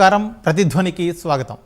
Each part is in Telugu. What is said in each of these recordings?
నమస్కారం. ప్రతిధ్వనికి స్వాగతం.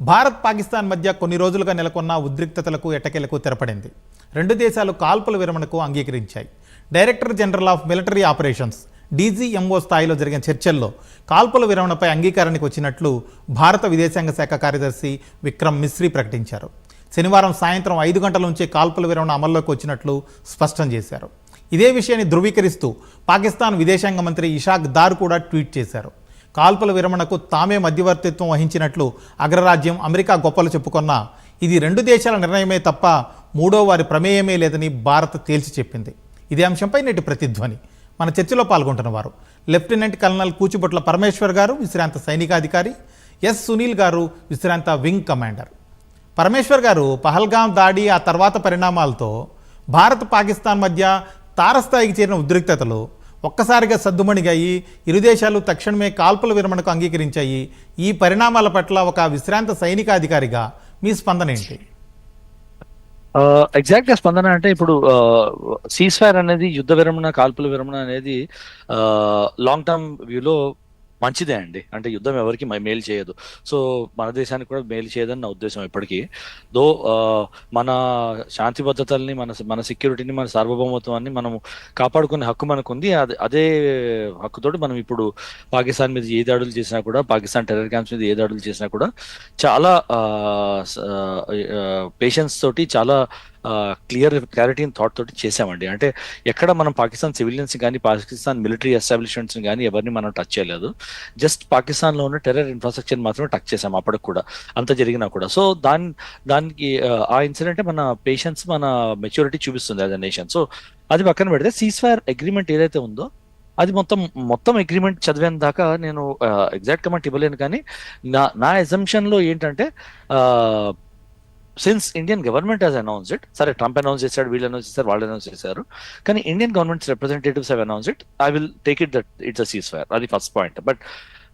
భారత్ పాకిస్తాన్ మధ్య కొన్ని రోజులుగా నెలకొన్న ఉద్రిక్తతలకు ఎటకెలకు తెరపడింది. రెండు దేశాలు కాల్పుల విరమణకు అంగీకరించాయి. Director general of military operations DGMO స్థాయిలో జరిగిన చర్చల్లో కాల్పుల విరమణపై అంగీకారానికి వచ్చినట్లు భారత విదేశాంగ శాఖ కార్యదర్శి విక్రమ్ మిశ్రీ ప్రకటించారు. శనివారం సాయంత్రం ఐదు గంటల నుంచే కాల్పుల విరమణ అమల్లోకి వచ్చినట్లు స్పష్టం చేశారు. ఇదే విషయాన్ని ధృవీకరిస్తూ పాకిస్తాన్ విదేశాంగ మంత్రి ఇషాక్ దార్ కూడా ట్వీట్ చేశారు. కాల్పుల విరమణకు తామే మధ్యవర్తిత్వం వహించినట్లు అగ్రరాజ్యం అమెరికా గొప్పలు చెప్పుకున్న ఇది రెండు దేశాల నిర్ణయమే తప్ప మూడో వారి ప్రమేయమే లేదని భారత్ తేల్చి చెప్పింది. ఇదే అంశంపై నేటి ప్రతిధ్వని. మన చర్చలో పాల్గొంటున్న వారు లెఫ్టినెంట్ కల్నల్ కూచిబొట్ల పరమేశ్వర్ గారు విశ్రాంత సైనికాధికారి ఎస్ సునీల్ గారు విశ్రాంత వింగ్ కమాండర్. పరమేశ్వర్ గారు పహల్గాం దాడి ఆ తర్వాత పరిణామాలతో భారత్ పాకిస్తాన్ మధ్య తారస్థాయికి చేరిన ఉద్రిక్తతలు ఒక్కసారిగా సద్దుమణిగాయి ఇరు దేశాలు తక్షణమే కాల్పుల విరమణకు అంగీకరించాయి. ఈ పరిణామాల పట్ల ఒక విశ్రాంత సైనికాధికారిగా మీ స్పందన ఏంటి? ఎగ్జాక్ట్గా స్పందన అంటే ఇప్పుడు సీస్ ఫైర్ అనేది యుద్ధ విరమణ కాల్పుల విరమణ అనేది లాంగ్ టర్మ్ వ్యూలో మంచిదే అండి. అంటే యుద్ధం ఎవరికి మేలు చేయదు. సో మన దేశానికి కూడా మేలు చేయదని నా ఉద్దేశం ఇప్పటికీ. దో మన శాంతి భద్రతల్ని మన మన సెక్యూరిటీని మన సార్వభౌమత్వాన్ని మనం కాపాడుకునే హక్కు మనకుంది. అదే అదే హక్కుతోటి మనం ఇప్పుడు పాకిస్తాన్ మీద ఏ దాడులు చేసినా కూడా పాకిస్తాన్ టెర్రర్ క్యాంప్స్ మీద ఏ దాడులు చేసినా కూడా చాలా పేషెన్స్ తోటి చాలా క్లియర్ క్లారిటీ థాట్ తోటి చేసామండి అంటే ఎక్కడ మనం పాకిస్తాన్ సివిలియన్స్ కానీ పాకిస్తాన్ మిలిటరీ ఎస్టాబ్లిష్మెంట్స్ కానీ ఎవరిని మనం టచ్ చేయలేదు. జస్ట్ పాకిస్తాన్లో ఉన్న టెర్రర్ ఇన్ఫ్రాస్ట్రక్చర్ మాత్రమే టచ్ చేసాం అప్పటికి కూడా. అంత జరిగినా కూడా. సో దాని దానికి ఆ, ఇన్సిడెంట్ మన పేషెన్స్ మన మెచ్యూరిటీ చూపిస్తుంది యాజ్ అ నేషన్ సో అది పక్కన పెడితే సీజ్ ఫైర్ అగ్రిమెంట్ ఏదైతే ఉందో అది మొత్తం మొత్తం అగ్రిమెంట్ చదివేంత దాకా నేను ఎగ్జాక్ట్ కమెంట్ ఇవ్వలేను కానీ నా నా ఎజంప్షన్లో ఏంటంటే since Indian government has announce it సరే ట్రంప్ అనౌన్స్ చేశాడు వీళ్ళు అనౌన్స్ చేశారు వాళ్ళు అనౌన్స్ చేశారు. కానీ Indian government representatives have announce it I will take it that it's a ceasefire అది ఫస్ట్ పాయింట్ బట్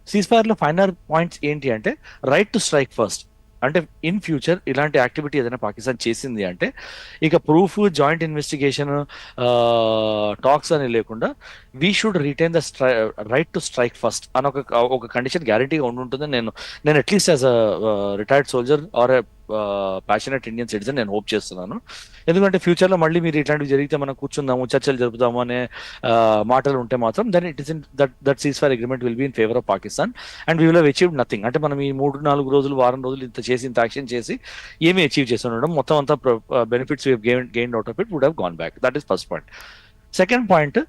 సీజ్ ఫైర్లో ఫైనల్ పాయింట్స్ ఏంటి అంటే రైట్ టు స్ట్రైక్ ఫస్ట్ అంటే ఇన్ ఫ్యూచర్ ఇలాంటి యాక్టివిటీ ఏదైనా పాకిస్తాన్ చేసింది అంటే ఇక ప్రూఫ్ జాయింట్ ఇన్వెస్టిగేషన్ టాక్స్ అని లేకుండా we should retain the strike right to strike first అని ఒక ఒక కండిషన్ గ్యారంటీగా ఉంటుందని నేను నేను at least as a retired soldier or passionate Indian citizen నేను హోప్ చేస్తున్నాను. ఎందుకంటే ఫ్యూచర్లో మళ్ళీ మీరు ఇట్లాంటివి జరిగితే మనం కూర్చుందాము చర్చలు జరుపుదాము అనే మాటలు ఉంటే మాత్రం then it is in that that ceasefire agreement will be in favour of Pakistan and we will achieve nothing అంటే మనం ఈ మూడు నాలుగు రోజులు వారం రోజులు ఇంత చేసి ఇంత యాక్షన్ చేసి ఏమీ అచీవ్ చేసి ఉండడం మొత్తం అంతా benefits gain gain out of it would have gone back that is first point second point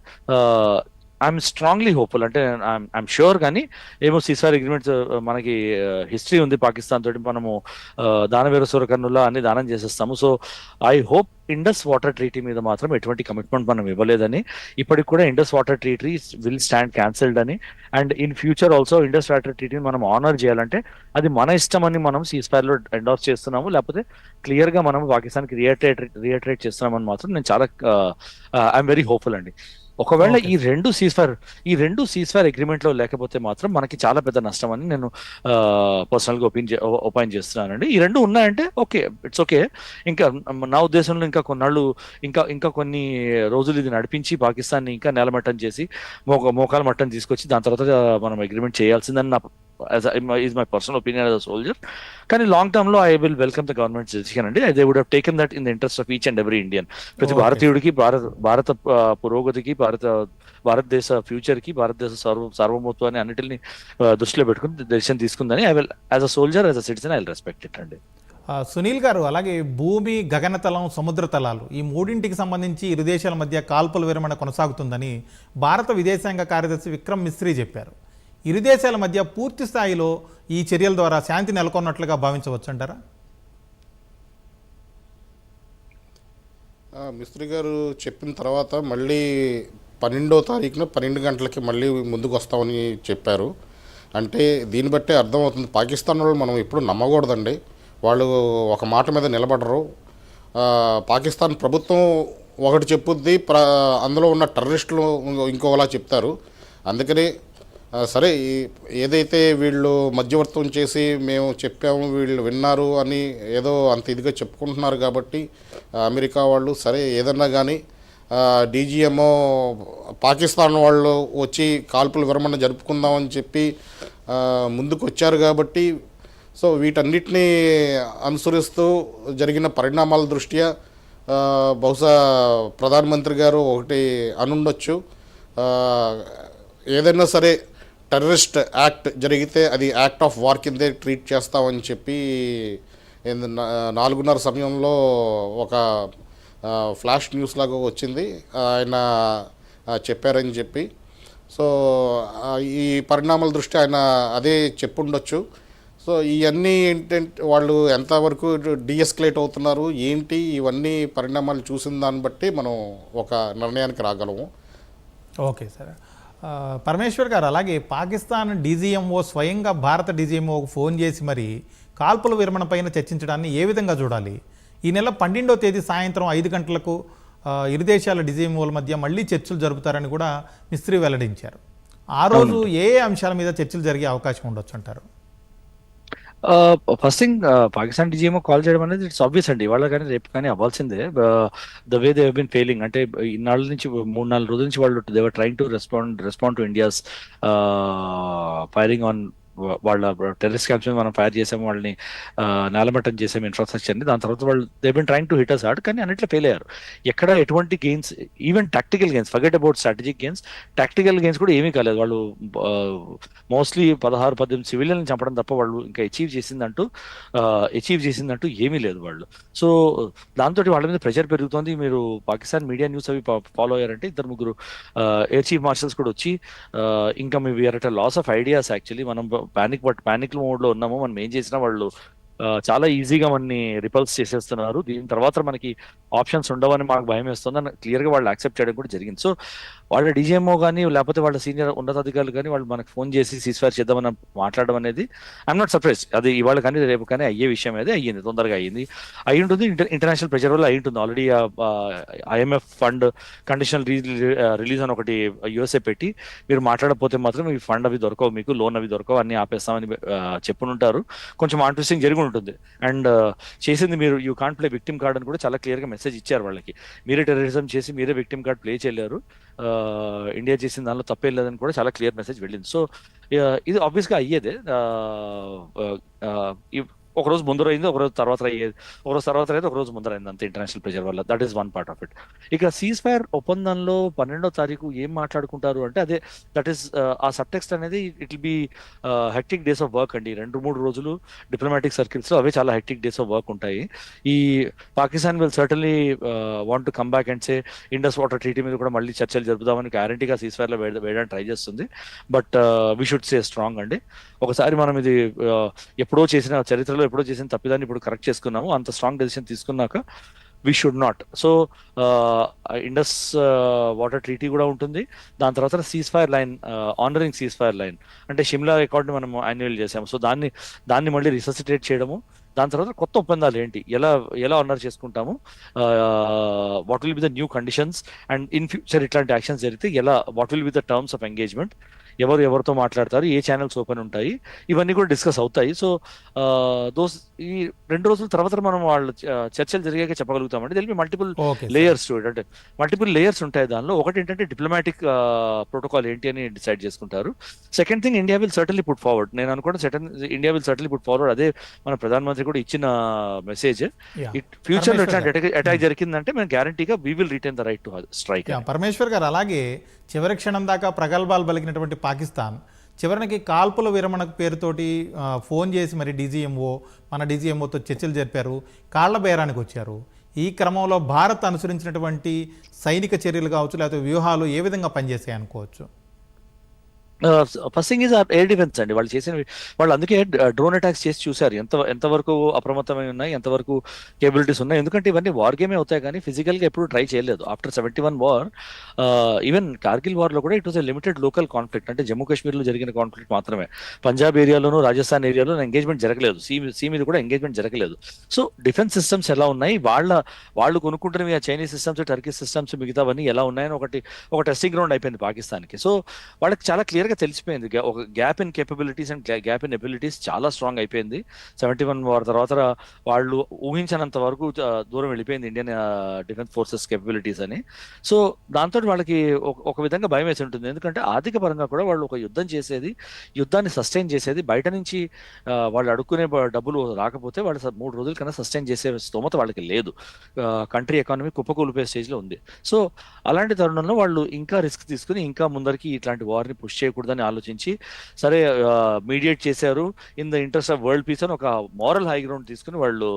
I'm strongly hopeful అంటే ఐఎమ్ షూర్ కానీ ఏమో సీసార్ అగ్రిమెంట్స్ uh, మనకి uh, హిస్టరీ ఉంది పాకిస్తాన్ తోటి మనము uh, దానవీర సూరకర్ణుల్లా అన్ని దానం చేసేస్తాము. So I hope Indus water treaty మీద మాత్రం ఎటువంటి కమిట్మెంట్ మనం ఇవ్వలేదని ఇప్పటికి కూడా Indus water treaty will stand cancelled అని and in future also Indus water ట్రీటీని మనం ఆనర్ చేయాలంటే అది మన ఇష్టం అని మనం సీజ్లో ఎండార్స్ చేస్తున్నాము. లేకపోతే క్లియర్గా మనం పాకిస్తాన్కి రియట్రేట్ రియట్రేట్ చేస్తున్నామని మాత్రం నేను చాలా ఐఎమ్ వెరీ హోప్ఫుల్ అండి. ఒకవేళ. ఈ రెండు సీజ్ ఫైర్ ఈ రెండు సీజ్ ఫైర్ అగ్రిమెంట్లో లేకపోతే మాత్రం మనకి చాలా పెద్ద నష్టం అని నేను పర్సనల్గా ఒపీన్ ఒపైన్ చేస్తున్నానండి ఈ రెండు ఉన్నాయంటే ఓకే ఇట్స్ ఓకే ఇంకా నా ఉద్దేశంలో ఇంకా కొన్నాళ్ళు ఇంకా ఇంకా కొన్ని రోజులు ఇది నడిపించి పాకిస్తాన్ ఇంకా నేలమట్టం చేసి మోక మోకాల మట్టం తీసుకొచ్చి దాని తర్వాత మనం అగ్రిమెంట్ చేయాల్సిందని నా is my personal opinion as a soldier కానీ లాంగ్ టర్మ్లో I will welcome the government decision అండి. They would have taken that in the interest of each and every Indian ప్రతి. భారతీయుడికి భారత భారత పురోగతికి భారత భారతదేశ ఫ్యూచర్కి భారతదేశ సర్వ సార్వభౌమత్వాన్ని అన్నిటిని దృష్టిలో పెట్టుకుని డెసిషన్ తీసుకుందని I will as a soldier as a citizen I will respect it అండి. సునీల్ గారు అలాగే భూమి గగనతలం సముద్ర తలాలు ఈ మూడింటికి సంబంధించి ఇరు దేశాల మధ్య కాల్పుల విరమణ కొనసాగుతుందని భారత విదేశాంగ కార్యదర్శి విక్రమ్ మిస్రీ చెప్పారు. ఇరు దేశాల మధ్య పూర్తి స్థాయిలో ఈ చర్యల ద్వారా శాంతి నెలకొన్నట్లుగా భావించవచ్చు అంటారా? మిస్త్రి గారు చెప్పిన తర్వాత మళ్ళీ పన్నెండో తారీఖున పన్నెండు గంటలకి మళ్ళీ ముందుకు వస్తామని చెప్పారు. అంటే దీన్ని బట్టే అర్థమవుతుంది. పాకిస్తాన్ వాళ్ళు మనం ఎప్పుడు నమ్మకూడదండి. వాళ్ళు ఒక మాట మీద నిలబడరు. పాకిస్తాన్ ప్రభుత్వం ఒకటి చెప్పుద్ది ప్ర అందులో ఉన్న టెర్రరిస్టులు ఇంకోలా చెప్తారు. అందుకని సరే ఏదైతే వీళ్ళు మధ్యవర్తం చేసి మేము చెప్పాము వీళ్ళు విన్నారు అని ఏదో అంత ఇదిగా చెప్పుకుంటున్నారు కాబట్టి అమెరికా వాళ్ళు సరే ఏదన్నా కానీ డీజీఎంఓ పాకిస్తాన్ వాళ్ళు వచ్చి కాల్పుల విరమణ జరుపుకుందామని చెప్పి ముందుకు వచ్చారు కాబట్టి సో వీటన్నిటినీ అనుసరిస్తూ జరిగిన పరిణామాల దృష్ట్యా బహుశా ప్రధానమంత్రి గారు ఒకటి అనుండొచ్చు. ఏదైనా సరే టెర్రరిస్ట్ యాక్ట్ జరిగితే అది యాక్ట్ ఆఫ్ వార్ కిందే ట్రీట్ చేస్తామని చెప్పి ఏంది నాలుగున్నర సమయంలో ఒక ఫ్లాష్ న్యూస్ లాగా వచ్చింది. ఆయన చెప్పారని చెప్పి. సో ఈ పరిణామాల దృష్టి ఆయన అదే చెప్పుండొచ్చు. సో ఇవన్నీ ఏంటంటే వాళ్ళు ఎంతవరకు డిఎస్కలేట్ అవుతున్నారు ఏంటి ఇవన్నీ పరిణామాలు చూసిన దాన్ని బట్టి మనం ఒక నిర్ణయానికి రాగలము. Okay sir. పరమేశ్వర్ గారు అలాగే పాకిస్తాన్ డీజీఎంఓ స్వయంగా భారత డీజీఎంఓకు ఫోన్ చేసి మరి కాల్పుల విరమణ పైన చర్చించడాన్ని ఏ విధంగా చూడాలి? ఈ నెల పన్నెండో తేదీ సాయంత్రం ఐదు గంటలకు ఇరు దేశాల డీజీఎంఓల మధ్య మళ్ళీ చర్చలు జరుపుతారని కూడా మిస్త్రీ వెల్లడించారు. ఆ రోజు ఏ ఏ అంశాల మీద చర్చలు జరిగే అవకాశం ఉండొచ్చు అంటారు? First thing Pakistan DGMO call చేయడం అనేది ఇట్స్ ఆబ్వియస్ అండి. ఇవాళ కానీ రేపు కానీ అవ్వాల్సిందే the way they been failing అంటే ఇన్నాళ్ళ నుంచి మూడు నాలుగు రోజుల నుంచి వాళ్ళు they were trying to respond respond to India's firing on వాళ్ళ టెర్రరిస్ట్ క్యాంప్స్ మనం ఫైర్ చేసాము వాళ్ళని నేలమట్టం చేసాము ఇన్ఫ్రాస్ట్రక్చర్ని. దాని తర్వాత వాళ్ళు they been trying to hit us hard కానీ అన్నిట్లో ఫెయిల్ అయ్యారు. ఎక్కడ ఎటువంటి gains even tactical gains forget about strategic gains tactical gains కూడా ఏమీ కాలేదు. వాళ్ళు మోస్ట్లీ పదహారు పద్దెనిమిది సివిలియన్ చంపడం తప్ప వాళ్ళు ఇంకా అచీవ్ చేసిందంటూ అచీవ్ చేసిందంటూ ఏమీ లేదు వాళ్ళు. సో దాంతో వాళ్ళ మీద ప్రెషర్ పెరుగుతోంది. మీరు పాకిస్తాన్ మీడియా న్యూస్ అవి ఫాలో అయ్యారంటే ఇద్దరు ముగ్గురు ఎయిర్ చీఫ్ మార్షల్స్ కూడా వచ్చి ఇంకా మీ we are at loss of ideas actually మనం పానిక్ బట్ పానిక్ మోడ్లో ఉన్నాము మనం ఏం చేసినా వాళ్ళు చాలా ఈజీగా మనని రిపల్స్ చేసేస్తున్నారు. దీని తర్వాత మనకి ఆప్షన్స్ ఉండవని మాకు భయం వేస్తుంది. అని క్లియర్గా వాళ్ళు యాక్సెప్ట్ చేయడం కూడా జరిగింది. సో వాళ్ళ డీజీఎంఓ కానీ లేకపోతే వాళ్ళ సీనియర్ ఉన్నతాధికారులు కానీ వాళ్ళు మనకు ఫోన్ చేసి సీస్ఫైర్ చేద్దామని మాట్లాడడం అనేది ఐఎమ్ నాట్ సర్ప్రైజ్ అది ఇవాళ కానీ రేపు కానీ అయ్యే విషయం అయితే అయ్యింది. తొందరగా అయ్యింది. అయి ఉంటుంది ఇంటర్నేషనల్ ప్రెషర్ వల్ల అయి ఉంటుంది already IMF fund conditional release అని ఒకటి యూఎస్ఏ పెట్టి మీరు మాట్లాడకపోతే మాత్రం ఈ ఫండ్ అవి దొరకవు మీకు లోన్ అవి దొరకవు అన్ని ఆపేస్తామని చెప్పునుంటారు. కొంచెం ఆంట్రెస్టింగ్ జరిగి ఉంటుంది. అండ్ చేసింది మీరు you can't play victim card అని కూడా చాలా క్లియర్గా మెసేజ్ ఇచ్చారు వాళ్ళకి. మీరే టెర్రరిజం చేసి మీరే విక్టిమ్ కార్డ్ ప్లే చేయలేరు. ఆ, ఇండియా చేసిన దానిలో తప్పే లేదని కూడా చాలా క్లియర్ మెసేజ్ వెళ్ళింది. సో ఇది ఆబ్వియస్గా అయ్యేదే. ఒక రోజు ముందర అయింది ఒక రోజు తర్వాత అయ్యేది ఒక రోజు తర్వాత అయ్యేది ఒక రోజు ముందర అయింది అంతే ఇంటర్నేషనల్ ప్రెజర్ వల్ల. That is one part of it ఇక సీజ్ ఫైర్ ఒప్పందంలో పన్నెండో తారీఖు ఏం మాట్లాడుకుంటారు అంటే అదే దట్ ఈస్ uh, ఆ సబ్టెక్స్ట్ అనేది it will be hectic days of work అండి. రెండు మూడు రోజులు డిప్లొమాటిక్ సర్కిల్స్లో అవే చాలా హెక్టిక్ డేస్ ఆఫ్ వర్క్ ఉంటాయి. ఈ Pakistan will certainly want to come back and say Indus water treaty మీద కూడా మళ్ళీ చర్చలు జరుపుదామని గ్యారంటీగా సీజ్ ఫైర్లో వేయడానికి ట్రై చేస్తుంది. But we should say strong అండి. ఒకసారి మనం ఇది uh, ఎప్పుడో చేసిన చరిత్రలో ఎప్పుడో చేసిన తప్పిదాన్ని ఇప్పుడు కరెక్ట్ చేసుకున్నాము. అంత స్ట్రాంగ్ డెసిషన్ తీసుకున్నాక we should not so Indus water treaty కూడా ఉంటుంది. దాని తర్వాత ceasefire line honouring ceasefire line అంటే షిమ్లా రికార్డ్ని మనం యాన్యువల్ చేసాము. సో దాన్ని దాన్ని మళ్ళీ రిససిటేట్ చేయడము. దాని తర్వాత కొత్త ఒప్పందాలు ఏంటి? ఎలా ఎలా ఆనర్ చేసుకుంటాము? What will be the new conditions and in future ఇట్లాంటి యాక్షన్స్ జరిగితే ఎలా what will be the terms of engagement ఎవరు ఎవరితో మాట్లాడతారు ఏ ఛానల్స్ ఓపెన్ ఉంటాయి ఇవన్నీ కూడా డిస్కస్ అవుతాయి. సో దోస్ ఈ రెండు రోజుల తర్వాత మనం వాళ్ళు చర్చలు జరిగాక చెప్పగలుగుతామండి. తెలిపి మల్టిపుల్. లేయర్స్ అంటే మల్టిపుల్ లేయర్స్ ఉంటాయి దానిలో. ఒకటి ఏంటంటే డిప్లొమాటిక్ ప్రోటోకాల్ ఏంటి అని డిసైడ్ చేసుకుంటారు. Second thing India will certainly put forward నేను అనుకోవడం second India will certainly put forward అదే మన ప్రధానమంత్రి కూడా ఇచ్చిన మెసేజ్. ఫ్యూచర్లో అటాక్ జరిగిందంటే మేము గ్యారంటీగా we will retain the right to strike Parameshwar garu అలాగే చివరి క్షణం దాకా ప్రగల్భాలు పలికినటువంటి పాకిస్తాన్. చివరికి కాల్పుల విరమణ పేరుతోటి ఫోన్ చేసి మరి డీజీఎంఓ మన డీజీఎంఓతో చర్చలు జరిపారు కాళ్ళ బేరానికి వచ్చారు. ఈ క్రమంలో భారత్ అనుసరించినటువంటి సైనిక చర్యలు కావచ్చు లేకపోతే వ్యూహాలు ఏ విధంగా పనిచేసాయి అనుకోవచ్చు first thing is air defence అండి. వాళ్ళు చేసిన వాళ్ళు అందుకే డ్రోన్ అటాక్స్ చేసి చూశారు. ఎంత ఎంతవరకు అప్రమత్తమై ఉన్నాయి ఎంతవరకు కేబిలిటీస్ ఉన్నాయి. ఎందుకంటే ఇవన్నీ వార్ గేమే అవుతాయి కానీ ఫిజికల్గా ఎప్పుడు ట్రై చేయలేదు. After seventy one war even Kargil వార్లో కూడా it was a limited local conflict అంటే జమ్మూ కాశ్మీర్లో జరిగిన కాన్ఫ్లిక్ట్ మాత్రమే. పంజాబ్ ఏరియాలోను రాజస్థాన్ ఏరియాలో ఎంగేజ్మెంట్ జరగలేదు. సీ సీ మీద కూడా ఎంగేజ్మెంట్ జరగలేదు. సో డిఫెన్స్ సిస్టమ్స్ ఎలా ఉన్నాయి? వాళ్ళ వాళ్ళు కొనుక్కుంటున్నవి ఆ చైనీస్ సిస్టమ్స్ టర్కీ సిస్టమ్స్ మిగతావన్నీ ఎలా ఉన్నాయని ఒకటి ఒక టెస్టింగ్ గ్రౌండ్ అయిపోయింది పాకిస్తాన్కి. సో వాళ్ళకి చాలా క్లియర్ గా తెలిసిపోయింది. ఒక gap in capabilities and gap in abilities చాలా స్ట్రాంగ్ అయిపోయింది. సెవెంటీ వన్ వార్ తర్వాత వాళ్ళు ఊహించినంత వరకు దూరం వెళ్ళిపోయింది ఇండియన్ డిఫెన్స్ ఫోర్సెస్ కేపబిలిటీస్ అని. సో దాంతో వాళ్ళకి ఒక- ఒక విధంగా భయం వేసి ఉంటుంది. ఎందుకంటే ఆర్థిక పరంగా కూడా వాళ్ళు ఒక యుద్ధం చేసేది యుద్ధాన్ని సస్టైన్ చేసేది బయట నుంచి వాళ్ళు అడుక్కునే డబ్బులు రాకపోతే వాళ్ళు మూడు రోజుల కన్నా సస్టైన్ చేసే స్తోమత వాళ్ళకి లేదు. కంట్రీ ఎకానమీ కుప్పకూలిపోయే స్టేజ్లో ఉంది. సో అలాంటి తరుణంలో వాళ్ళు ఇంకా రిస్క్ తీసుకుని ఇంకా ముందరికి ఇట్లాంటి వార్ని పుష్ చేయకూడదని ఆలోచించి సరే మీడియేట్ చేశారు. In the interest of world peace అని ఒక మారల్ హై గ్రౌండ్ తీసుకుని వాళ్ళు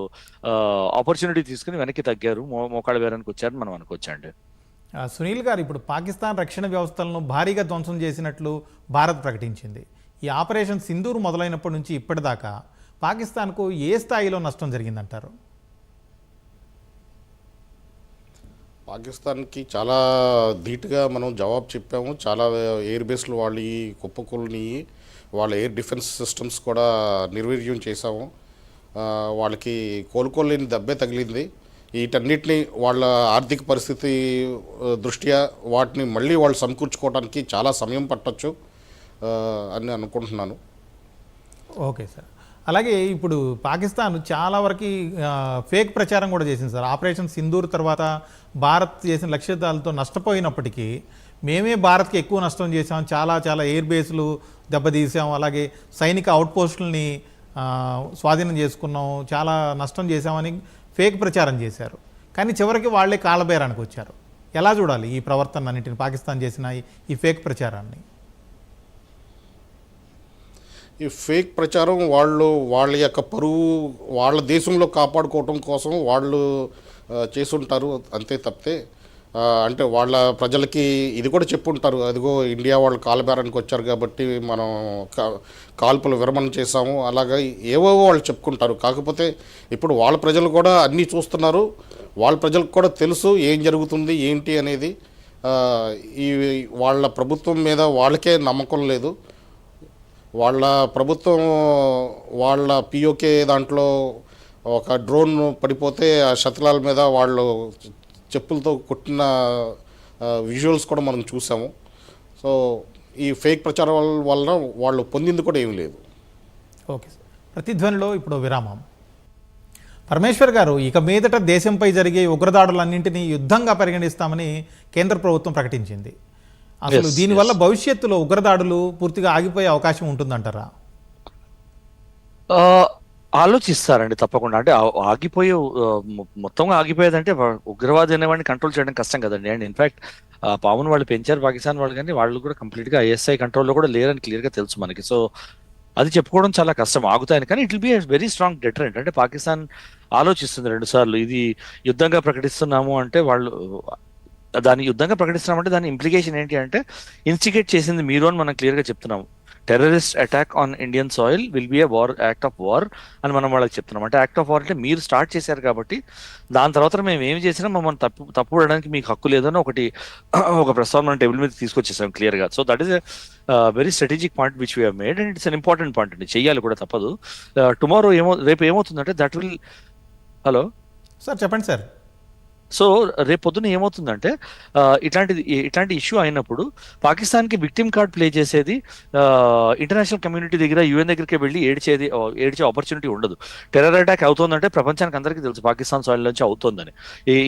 ఆపర్చునిటీ తీసుకుని వెనక్కి తగ్గారు. మోకాళ్ళ వేరానికి వచ్చారని మనం అనుకోవచ్చండి సునీల్ గారు ఇప్పుడు పాకిస్తాన్ రక్షణ వ్యవస్థలను భారీగా ధ్వంసం చేసినట్లు భారత్ ప్రకటించింది. ఈ ఆపరేషన్ సింధూర్ మొదలైనప్పటి నుంచి ఇప్పటిదాకా పాకిస్తాన్కు ఏ స్థాయిలో నష్టం జరిగిందంటారు? పాకిస్తాన్కి చాలా ధీటుగా మనం జవాబు చెప్పాము. చాలా ఎయిర్ బేస్లు వాళ్ళ ఈ కుప్పకూలని వాళ్ళ ఎయిర్ డిఫెన్స్ సిస్టమ్స్ కూడా నిర్వీర్యం చేశాము. వాళ్ళకి కోలుకోలేని దెబ్బే తగిలింది. వీటన్నిటిని వాళ్ళ ఆర్థిక పరిస్థితి దృష్ట్యా వాటిని మళ్ళీ వాళ్ళు సమకూర్చుకోవడానికి చాలా సమయం పట్టచ్చు అని అనుకుంటున్నాను. Okay sir. అలాగే ఇప్పుడు పాకిస్తాన్ చాలా వరకు ఫేక్ ప్రచారం కూడా చేసింది సార్. ఆపరేషన్ సింధూర్ తర్వాత భారత్ చేసిన లక్ష్యాలతో నష్టపోయినప్పటికీ మేమే భారత్కి ఎక్కువ నష్టం చేసాం చాలా చాలా ఎయిర్ బేస్లు దెబ్బతీసాం అలాగే సైనిక అవుట్పోస్టుల్ని స్వాధీనం చేసుకున్నాం చాలా నష్టం చేశామని ఫేక్ ప్రచారం చేశారు. కానీ చివరికి వాళ్ళే కాలబేరానికి వచ్చారు. ఎలా చూడాలి ఈ ప్రవర్తన అన్నింటిని పాకిస్తాన్ చేసిన ఈ ఫేక్ ప్రచారాన్ని? ఈ ఫేక్ ప్రచారం వాళ్ళు వాళ్ళ యొక్క పరువు వాళ్ళ దేశంలో కాపాడుకోవటం కోసం వాళ్ళు చేస్తుంటారు చేసుంటారు అంతే తప్పితే అంటే వాళ్ళ ప్రజలకి ఇది కూడా చెప్పుంటారు. అదిగో ఇండియా వాళ్ళు కాలబేరానికి వచ్చారు కాబట్టి మనం కాల్పులు విరమణ చేశాము. అలాగా ఏవేవో వాళ్ళు చెప్పుకుంటారు. కాకపోతే ఇప్పుడు వాళ్ళ ప్రజలు కూడా అన్నీ చూస్తున్నారు. వాళ్ళ ప్రజలకు కూడా తెలుసు ఏం జరుగుతుంది ఏంటి అనేది. ఈ వాళ్ళ ప్రభుత్వం మీద వాళ్ళకే నమ్మకం లేదు. వాళ్ళ ప్రభుత్వం వాళ్ళ పిఓకే దాంట్లో ఒక డ్రోన్ పడిపోతే ఆ శతలాల మీద వాళ్ళు చెప్పులతో కొట్టిన విజువల్స్ కూడా మనం చూసాము. సో ఈ ఫేక్ ప్రచారం వలన వాళ్ళు పొందింది కూడా ఏమీ లేదు. Okay sir. ప్రతిధ్వనిలో ఇప్పుడు విరామం. పరమేశ్వర్ గారు ఇక మీదట దేశంపై జరిగే ఉగ్రదాడులన్నింటినీ యుద్ధంగా పరిగణిస్తామని కేంద్ర ప్రభుత్వం ప్రకటించింది. అసలు దీనివల్ల భవిష్యత్తులో ఉగ్రదాడులు పూర్తిగా ఆగిపోయే అవకాశం ఉంటుందంటారా? ఆలోచిస్తారండి తప్పకుండా. అంటే ఆగిపోయే ఆ, మొ- మొత్తం ఆగిపోయేదంటే ఉగ్రవాది అనేవాడిని కంట్రోల్ చేయడం కష్టం కదండి. అండ్ ఇన్ఫాక్ట్ పావును వాళ్ళు పెంచారు పాకిస్తాన్ వాళ్ళు కానీ వాళ్ళు కూడా కంప్లీట్గా ఐఎస్ఐ కంట్రోల్లో కూడా లేరని క్లియర్గా తెలుసు మనకి. సో అది చెప్పుకోవడం చాలా కష్టం ఆగుతాయని. కానీ it will be very strong deterrent అంటే పాకిస్తాన్ ఆలోచిస్తుంది రెండు సార్లు. ఇది యుద్ధంగా ప్రకటిస్తున్నాము అంటే వాళ్ళు దాన్ని యుద్ధంగా ప్రకటిస్తున్నామంటే దాని ఇంప్లికేషన్ ఏంటి అంటే ఇన్స్టిగేట్ చేసింది మీరు అని మనం క్లియర్గా చెప్తున్నాము. Terrorist attack on Indian soil will be war act of war అని మనం వాళ్ళకి చెప్తున్నాం అంటే యాక్ట్ ఆఫ్ వార్ అంటే మీరు స్టార్ట్ చేశారు కాబట్టి దాని తర్వాత మేము ఏం చేసినా మమ్మల్ని తప్పు తప్పు పడడానికి మీకు హక్కు లేదని ఒకటి ఒక ప్రస్తావన టేబుల్ మీద తీసుకొచ్చేసాం క్లియర్గా. So that is very strategic point which we made and it's an important point అండి. చెయ్యాలి కూడా తప్పదు. Uh, టుమారో ఏమో రేపు ఏమవుతుందంటే దట్ విల్ హలో సార్ చెప్పండి సార్ సో రేపు ఏమవుతుందంటే ఇట్లాంటిది ఇట్లాంటి ఇష్యూ అయినప్పుడు పాకిస్తాన్కి విక్టిమ్ కార్డ్ ప్లే చేసేది ఇంటర్నేషనల్ కమ్యూనిటీ దగ్గర యుఎన్ దగ్గరికి వెళ్ళి ఏడ్చేది ఏడ్చే ఆపర్చునిటీ ఉండదు. టెర్రర్ అటాక్ అవుతుందంటే ప్రపంచానికి అందరికీ తెలుసు పాకిస్తాన్ సాయిల్ నుంచి అవుతుందని.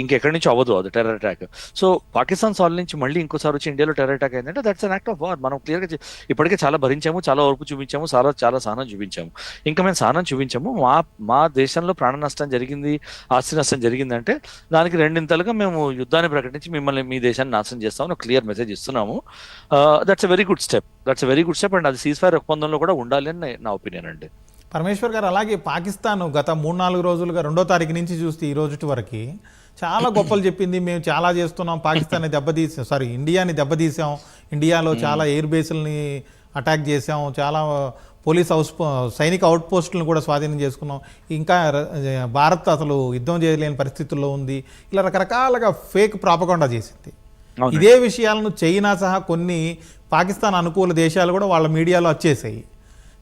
ఇంకెక్కడి నుంచి అవ్వదు అది terror attack. So Pakistan soil నుంచి మళ్ళీ ఇంకోసారి వచ్చి ఇండియాలో టెర్రర్ అటాక్ అయిందంటే that's an act of war మనం క్లియర్గా ఇప్పటికే చాలా భరించాము చాలా ఓర్పు చూపించాము చాలా చాలా సహనం చూపించాము. ఇంకా మేము సహనం చూపించాము. మా మా దేశంలో ప్రాణ నష్టం జరిగింది ఆస్తి నష్టం జరిగిందంటే దానికి రెండు రెండింతలుగా మేము యుద్ధాన్ని ప్రకటించి మిమ్మల్ని మీ దేశాన్ని నాశనం చేస్తామని ఒక క్లియర్ మెసేజ్ ఇస్తున్నాము. That's a very good step that's a very good step and అది సీజ్ ఫైర్ ఒప్పందంలో కూడా ఉండాలి అని నా ఒపీనియన్ అండి. పరమేశ్వర్ గారు అలాగే పాకిస్తాన్ గత మూడు నాలుగు రోజులుగా రెండో తారీఖు నుంచి చూస్తే ఈ రోజుటి వరకు చాలా గొప్పలు చెప్పింది. మేము చాలా చేస్తున్నాం. పాకిస్తాన్ని దెబ్బతీసాం. సారీ ఇండియాని దెబ్బతీసాం. ఇండియాలో చాలా ఎయిర్ బేస్లని అటాక్ చేసాం. చాలా పోలీస్ హౌస్ సైనిక అవుట్ పోస్టులను కూడా స్వాధీనం చేసుకున్నాం. ఇంకా భారత్ అసలు యుద్ధం చేయలేని పరిస్థితుల్లో ఉంది. ఇలా రకరకాలుగా ఫేక్ ప్రాపకుండా చేసింది. ఇదే విషయాలను చైనా సహా కొన్ని పాకిస్తాన్ అనుకూల దేశాలు కూడా వాళ్ళ మీడియాలో వచ్చేసాయి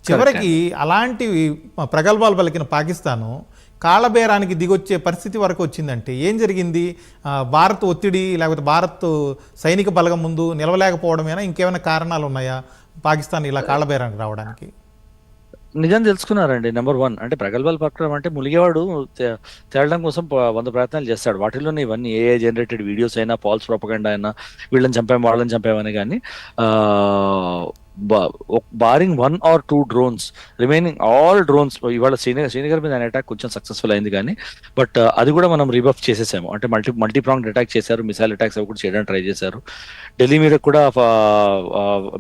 చివరికి అలాంటి ప్రగల్భాలు పలికిన పాకిస్తాను కాళ్ళబేరానికి దిగొచ్చే పరిస్థితి వరకు వచ్చిందంటే ఏం జరిగింది? భారత్ ఒత్తిడి లేకపోతే భారత్ సైనిక బలగం ముందు నిలవలేకపోవడమేనా? ఇంకేమైనా కారణాలు ఉన్నాయా? పాకిస్తాన్ ఇలా కాళ్ళబేరానికి రావడానికి. నిజం తెలుసుకున్నారండి నెంబర్ వన్ అంటే ప్రగల్భాలు పక్కడం అంటే ములిగేవాడు తే- తేలడం కోసం ప- వంద ప్రయత్నాలు చేస్తాడు. వాటిలోనే ఇవన్నీ ఏఐ జనరేటెడ్ వీడియోస్ అయినా ఫాల్స్ ప్రొపగండా అయినా వీళ్ళని చంపాము వాళ్ళని చంపామని కానీ barring one or two drones remaining all drones ఇవాళ శ్రీనగర్ శ్రీనగర్ మీద అటాక్ కొంచెం సక్సెస్ఫుల్ అయింది కానీ బట్ uh, అది కూడా మనం రిబఫ్ చేసేసాము. అంటే మల్టీ మల్టీ ప్రాంగ్ అటాక్ చేశారు మిసైల్ అటాక్స్ అవి కూడా చేయడానికి ట్రై చేశారు. ఢిల్లీ మీద కూడా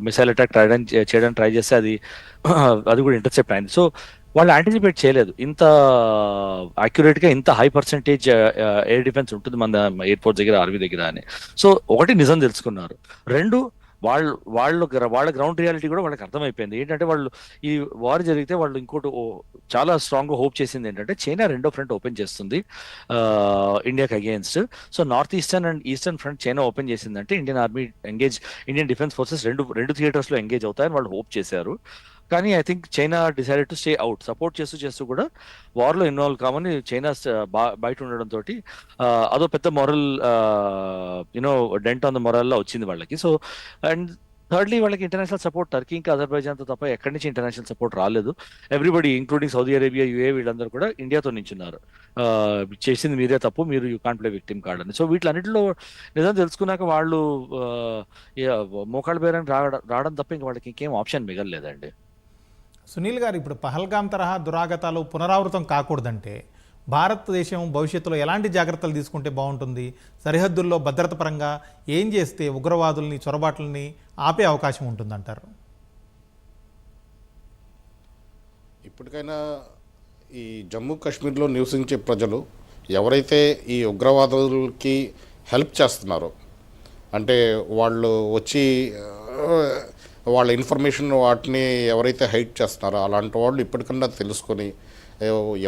మిసైల్ అటాక్ ట్రై చేయడానికి ట్రై చేస్తే అది అది కూడా ఇంటర్సెప్ట్ అయింది. సో వాళ్ళు యాంటిసిపేట్ చేయలేదు. ఇంత accurate గా ఇంత హై పర్సెంటేజ్ ఎయిర్ డిఫెన్స్ ఉంటుంది మన ఎయిర్పోర్ట్ దగ్గర ఆర్మీ దగ్గర అని. సో ఒకటి నిజం తెలుసుకున్నారు. రెండు వాళ్ళు వాళ్ళు వాళ్ళ గ్రౌండ్ రియాలిటీ కూడా వాళ్ళకి అర్థమైపోయింది. ఏంటంటే వాళ్ళు ఈ వార్ జరిగితే వాళ్ళు ఇంకోటి చాలా స్ట్రాంగ్గా హోప్ చేసింది ఏంటంటే చైనా రెండో ఫ్రంట్ ఓపెన్ చేస్తుంది ఇండియాకి against so north eastern and eastern front China open చేసిందంటే Indian army engage Indian defence forces రెండు రెండు థియేటర్స్లో ఎంగేజ్ అవుతాయని వాళ్ళు హోప్ చేశారు. కానీ I think China decided to stay out support చేస్తూ చేస్తూ కూడా వార్లో ఇన్వాల్వ్ కామని చైనా బయట ఉండడం తోటి అదో పెద్ద moral you know dent on the moral వచ్చింది వాళ్ళకి. సో అండ్ థర్డ్లీ వాళ్ళకి ఇంటర్నేషనల్ సపోర్ట్ టర్కీ ఇంకా అజర్బైజాన్ తప్ప ఎక్కడి నుంచి ఇంటర్నేషనల్ సపోర్ట్ రాలేదు. Everybody including Saudi Arabia UAE వీళ్ళందరూ కూడా ఇండియాతో నించున్నారు. చేసింది మీరే తప్పు మీరు you can't play victim card అని. సో వీటిలన్నింటిలో నిజం తెలుసుకున్నాక వాళ్ళు మోకాళ్ళ బేరానికి రావడం రావడం తప్ప ఇంకా వాళ్ళకి ఇంకేం ఆప్షన్ మిగలలేదండి. సునీల్ గారు ఇప్పుడు పహల్గాం తరహా దురాగతాలు పునరావృతం కాకూడదంటే భారతదేశం భవిష్యత్తులో ఎలాంటి జాగ్రత్తలు తీసుకుంటే బాగుంటుంది? సరిహద్దుల్లో భద్రత పరంగా ఏం చేస్తే ఉగ్రవాదుల్ని చొరబాట్లని ఆపే అవకాశం ఉంటుందంటారు? ఇప్పటికైనా ఈ జమ్మూ కాశ్మీర్లో నివసించే ప్రజలు ఎవరైతే ఈ ఉగ్రవాదులకి హెల్ప్ చేస్తున్నారో అంటే వాళ్ళు వచ్చి వాళ్ళ ఇన్ఫర్మేషన్ వాటిని ఎవరైతే హైట్ చేస్తున్నారో అలాంటి వాళ్ళు ఇప్పటికన్నా తెలుసుకొని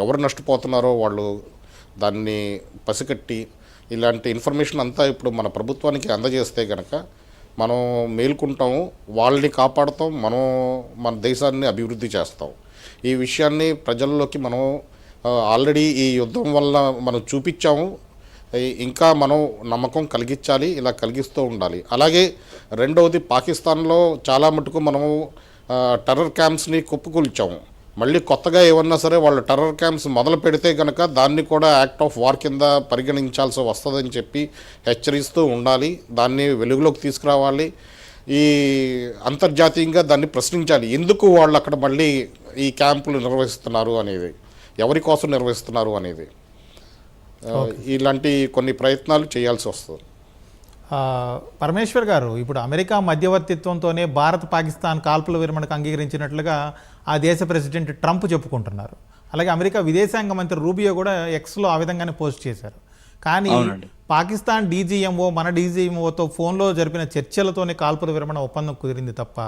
ఎవరు నష్టపోతున్నారో వాళ్ళు దాన్ని పసికట్టి ఇలాంటి ఇన్ఫర్మేషన్ అంతా ఇప్పుడు మన ప్రభుత్వానికి అందజేస్తే కనుక మనం మేల్కుంటాము వాళ్ళని కాపాడుతాం మనం మన దేశాన్ని అభివృద్ధి చేస్తాం. ఈ విషయాన్ని ప్రజల్లోకి మనం ఆల్రెడీ ఈ యుద్ధం వల్ల మనం చూపించాము. ఇంకా మనం నమ్మకం కలిగించాలి ఇలా కలిగిస్తూ ఉండాలి. అలాగే రెండవది పాకిస్తాన్లో చాలా మటుకు మనము టెర్రర్ క్యాంప్స్ని కుప్పకూల్చాము. మళ్ళీ కొత్తగా ఏమన్నా సరే వాళ్ళు టెర్రర్ క్యాంప్స్ మొదలు పెడితే కనుక దాన్ని కూడా యాక్ట్ ఆఫ్ వార్ కింద పరిగణించాల్సి వస్తుందని చెప్పి హెచ్చరిస్తూ ఉండాలి. దాన్ని వెలుగులోకి తీసుకురావాలి. ఈ అంతర్జాతీయంగా దాన్ని ప్రశ్నించాలి. ఎందుకు వాళ్ళు అక్కడ మళ్ళీ ఈ క్యాంపులు నిర్వహిస్తున్నారు అనేది? ఎవరి కోసం నిర్వహిస్తున్నారు అనేది? ఇలాంటి కొన్ని ప్రయత్నాలు చేయాల్సి వస్తుంది. ఆ, పరమేశ్వర్ గారు ఇప్పుడు అమెరికా మధ్యవర్తిత్వంతోనే భారత్ పాకిస్తాన్ కాల్పుల విరమణకు అంగీకరించినట్లుగా ఆ దేశ ప్రెసిడెంట్ ట్రంప్ చెప్పుకుంటున్నారు. అలాగే అమెరికా విదేశాంగ మంత్రి రూబియో కూడా ఎక్స్లో ఆ విధంగానే పోస్ట్ చేశారు. కానీ. పాకిస్తాన్ డీజీఎంఓ మన డీజీఎంఓతో ఫోన్లో జరిపిన చర్చలతోనే కాల్పుల విరమణ ఒప్పందం కుదిరింది తప్ప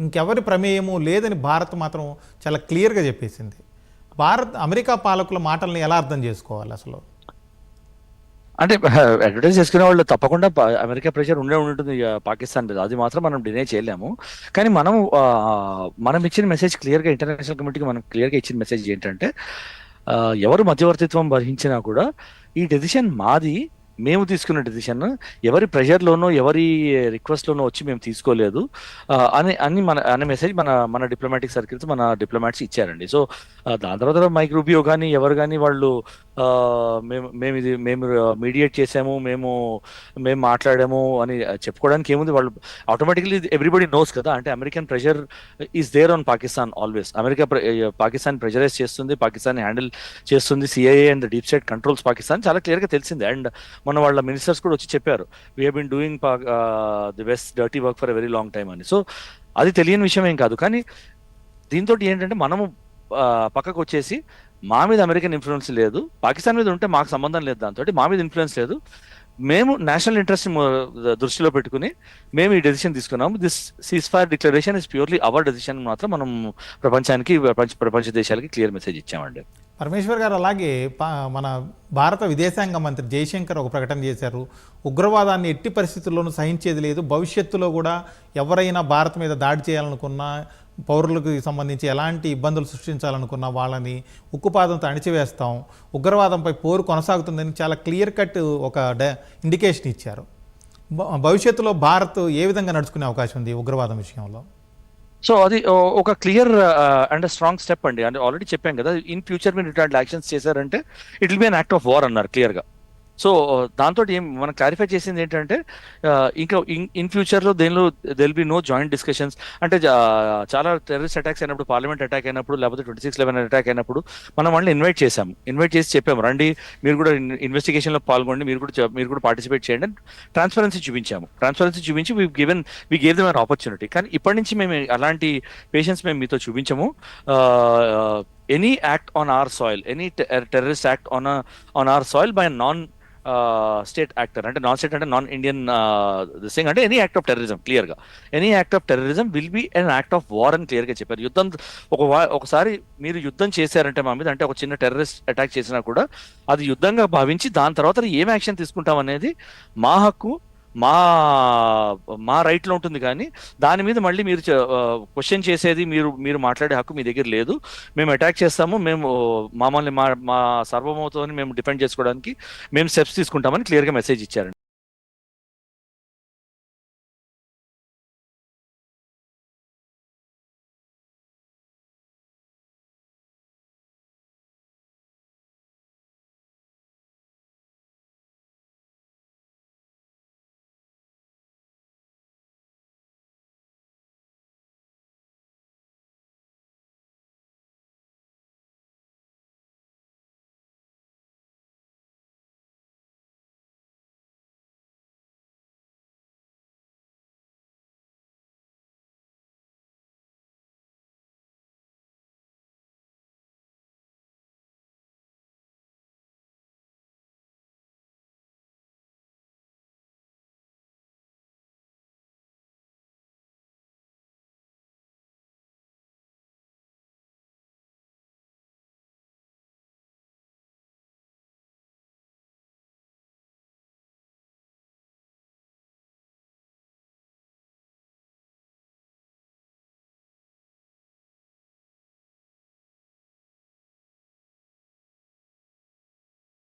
ఇంకెవరి ప్రమేయము లేదని భారత్ మాత్రం చాలా క్లియర్గా చెప్పేసింది. భారత్ అమెరికా పాలకుల మాటల్ని ఎలా అర్థం చేసుకోవాలి అసలు? అంటే అడ్వర్టైజ్ చేసుకునే వాళ్ళు తప్పకుండా అమెరికా ప్రెషర్ ఉండే ఉంటుంది పాకిస్తాన్ మీద. అది మాత్రం మనం డినై చేయలేము. కానీ మనం మనం ఇచ్చిన మెసేజ్ క్లియర్గా ఇంటర్నేషనల్ కమిటీకి మనం క్లియర్గా ఇచ్చిన మెసేజ్ ఏంటంటే ఎవరు మధ్యవర్తిత్వం వహించినా కూడా ఈ డెసిషన్ మాది మేము తీసుకున్న డెసిషన్ ఎవరి ప్రెషర్లోనో ఎవరి రిక్వెస్ట్లోనో వచ్చి మేము తీసుకోలేదు అని అని మన అనే మెసేజ్ మన మన డిప్లొమాటిక్ సర్కిల్స్ మన డిప్లొమాట్స్ ఇచ్చారండి. సో దాని తర్వాత మైక్ రూబియో కానీ ఎవరు కానీ వాళ్ళు మేము మేము ఇది మేము మీడియేట్ చేసాము మేము మేము మాట్లాడాము అని చెప్పుకోవడానికి ఏముంది? వాళ్ళు ఆటోమేటిక్లీ ఎవ్రీబడి నోస్ కదా? అంటే American pressure is there on Pakistan always America Pakistan pressurize చేస్తుంది పాకిస్తాన్ హ్యాండిల్ చేస్తుంది CIA and deep state controls Pakistan చాలా క్లియర్గా తెలిసింది. అండ్ మన వాళ్ళ మినిస్టర్స్ కూడా వచ్చి చెప్పారు we been doing the best dirty work for a very long time అని. సో అది తెలియని విషయం ఏం కాదు. కానీ దీంతో ఏంటంటే మనము పక్కకు వచ్చేసి మా మీద అమెరికన్ ఇన్ఫ్లుయెన్స్ లేదు. పాకిస్తాన్ మీద ఉంటే మాకు సంబంధం లేదు దాంతో మా మీద ఇన్ఫ్లుయెన్స్ లేదు. మేము నేషనల్ ఇంట్రెస్ట్ దృష్టిలో పెట్టుకుని మేము ఈ డెసిషన్ తీసుకున్నాము. This ceasefire declaration is purely our decision మాత్రం మనం ప్రపంచానికి ప్రపంచ ప్రపంచ దేశాలకి క్లియర్ మెసేజ్ ఇచ్చామండి. పరమేశ్వర్ గారు అలాగే మన భారత విదేశాంగ మంత్రి జయశంకర్ ఒక ప్రకటన చేశారు. ఉగ్రవాదాన్ని ఎట్టి పరిస్థితుల్లోనూ సహించేది లేదు. భవిష్యత్తులో కూడా ఎవరైనా భారత్ మీద దాడి చేయాలనుకున్నా పౌరులకు సంబంధించి ఎలాంటి ఇబ్బందులు సృష్టించాలనుకున్న వాళ్ళని ఉక్కుపాదంతో అణిచివేస్తాం ఉగ్రవాదంపై పోరు కొనసాగుతుందని చాలా క్లియర్ కట్ ఒక ఇండికేషన్ ఇచ్చారు. భ- భవిష్యత్తులో భారత్ ఏ విధంగా నడుచుకునే అవకాశం ఉంది ఉగ్రవాదం విషయంలో? సో అది ఓ- ఒక క్లియర్ అండ్ స్ట్రాంగ్ స్టెప్ అండి. అంటే ఆల్రెడీ చెప్పాం కదా ఇన్ ఫ్యూచర్ మీరు ఇట్లాంటి యాక్షన్స్ చేశారంటే it will be an act of war అన్నారు క్లియర్గా. సో దాంతో ఏం మనం క్లారిఫై చేసింది ఏంటంటే ఇంకా ఇన్ ఫ్యూచర్లో దీనిలో దేనిలో there'll be no joint discussions అంటే చాలా టెర్రరిస్ట్ అటాక్స్ అయినప్పుడు పార్లమెంట్ అటాక్ అయినప్పుడు లేకపోతే ట్వంటీ సిక్స్ లెవెన్ అటాక్ అయినప్పుడు మనం వాళ్ళని ఇన్వైట్ చేశాము. ఇన్వైట్ చేసి చెప్పాము రండి మీరు కూడా ఇన్వెస్టిగేషన్లో పాల్గొండి మీరు కూడా మీరు కూడా పార్టిసిపేట్ చేయండి ట్రాన్స్పరెన్సీ చూపించాము. ట్రాన్స్పరెన్సీ చూపించి we given we gave them an opportunity కానీ ఇప్పటి నుంచి మేము అలాంటి పేషెన్స్ మేము మీతో చూపించము. Any act on our soil any terrorist act on on our soil by non state actor అంటే నాన్ స్టేట్ అంటే నాన్ ఇండియన్ సింగ్ అంటే ఎనీ యాక్ట్ ఆఫ్ టెర్రరిజం క్లియర్గా any act of terrorism will be an act of war అని క్లియర్గా చెప్పారు. యుద్ధం ఒక ఒకసారి మీరు యుద్ధం చేశారంటే మా మీద అంటే ఒక చిన్న టెర్రరిస్ట్ అటాక్ చేసినా కూడా అది యుద్ధంగా భావించి దాని తర్వాత ఏం యాక్షన్ తీసుకుంటాం అనేది మా హక్కు మా మా రైట్లో ఉంటుంది కానీ దాని మీద మళ్ళీ మీరు క్వశ్చన్ చేసేది మీరు మీరు మాట్లాడే హక్కు మీ దగ్గర లేదు. మేము అటాక్ చేస్తాము మేము మమ్మల్ని మా మా సర్వమవుతో మేము డిఫెండ్ చేసుకోవడానికి మేము స్టెప్స్ తీసుకుంటామని క్లియర్గా మెసేజ్ ఇచ్చారండి.